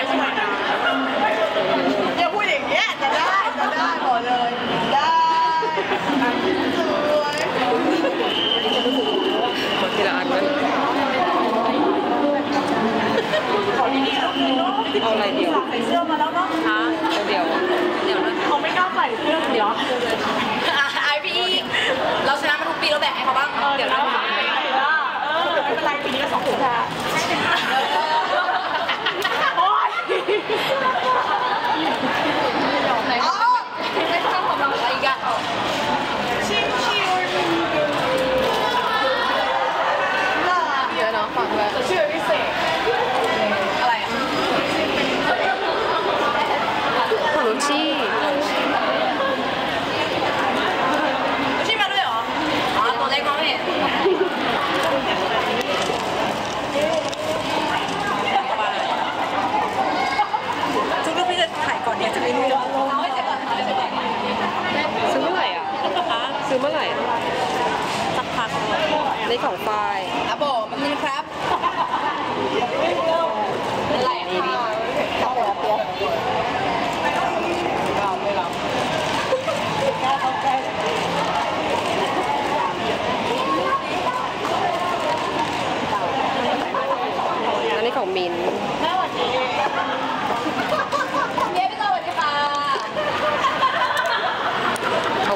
อย่าพูดอย่างเงี้ยจะได้จะได้บอกเลย ได้สวยมาทีละอันกันขอดีๆลูกนี้ลูกเอาอะไรเดียวใส่เสื้อมาแล้วเนาะฮะเดี๋ยวเดี๋ยวนะเขาไม่กล้าใส่เสื้อเดี๋ยวไอพีเราชนะมาทุกปีเราแบกให้เขาบ้างเดี๋ยวเราไม่เป็นไรปีนี้เราสองคนใช่ 食べよう。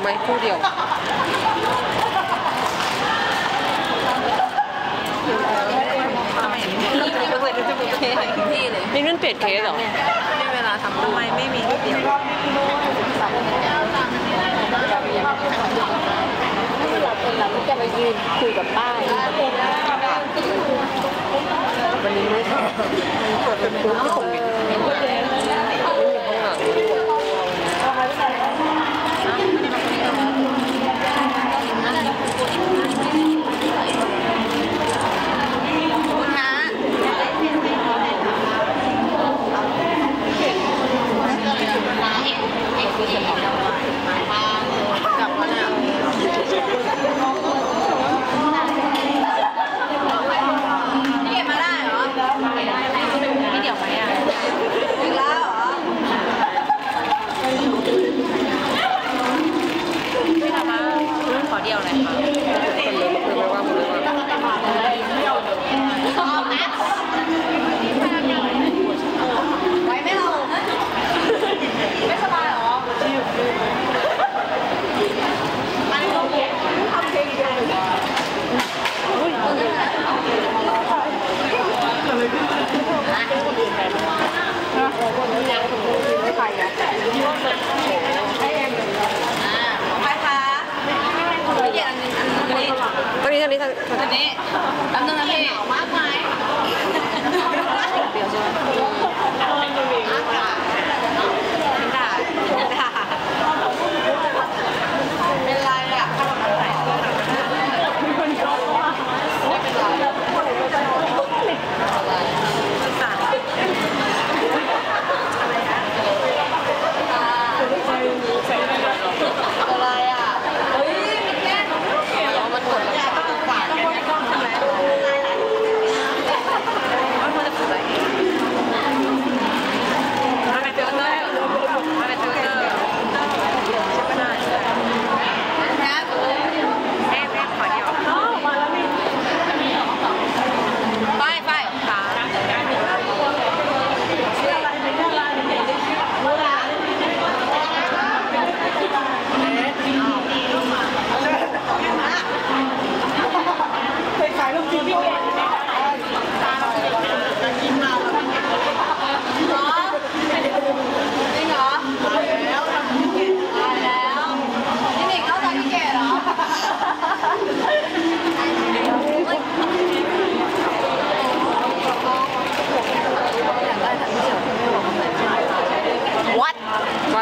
ไหมคู่เดียวนี่นั่นเปลี่ยนเคสเหรอไม่เวลาทำทำไมไม่มีเดียวคุยกับป้าวันนี้ไม่ทำมันเปิดเป็นตัว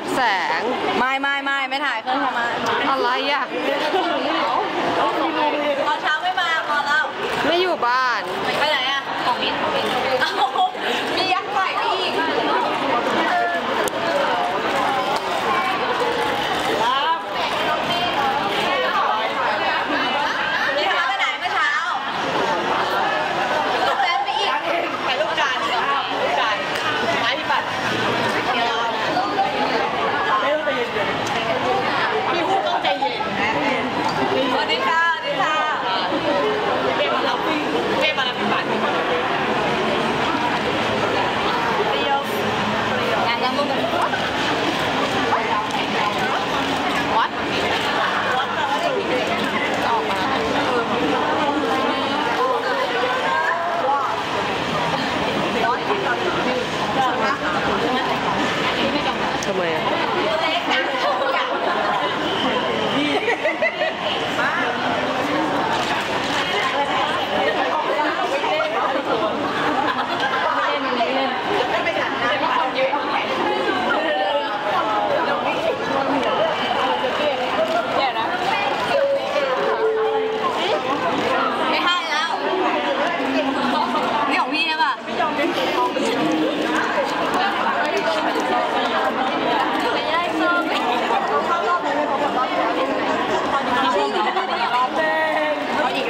รัแสง ไม่ไม่ไม่ไม่ถ่ายเพิ่องทำไมอะไรอะตอนเช้าไม่มาพอแล้ว ไม่อยู่บ้าน ไปไหนอะ ของมิ้น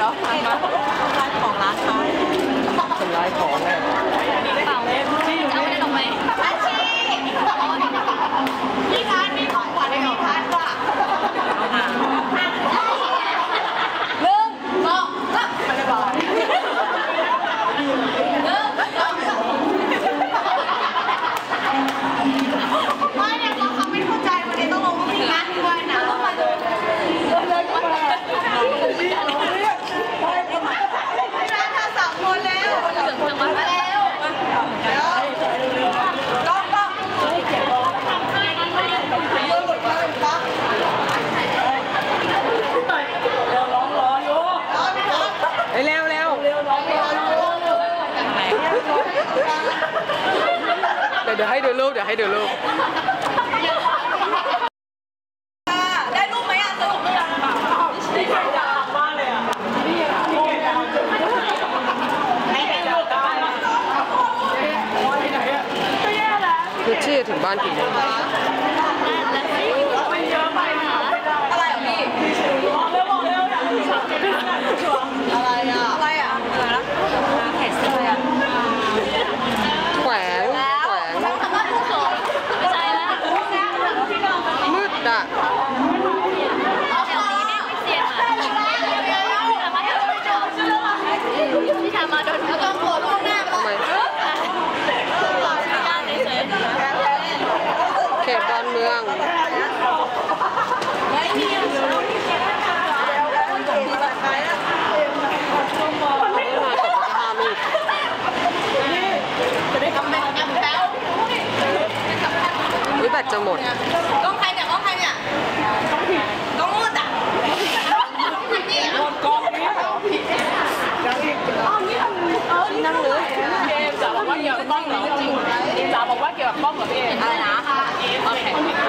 ดี๋วมาร้านของร้านเขาเป็นร้านของเแม่เปล่าไม่รู้เอาได้หรือไหมอาชีพี่ร้านมีของขวาญมีพาร์ทว่ะ เดี๋ยวให้ดูรูปเดี๋ยวให้ดูรูปได้รูปไหมอะสรุปเลยคือชื่อถึงบ้านกี่โมง mặt cho một con hay nè con hay nè con muốn đặt con biết năng lưới em sợ một quá giờ con nữa em sợ một quá kêu là con rồi em ai đã ha em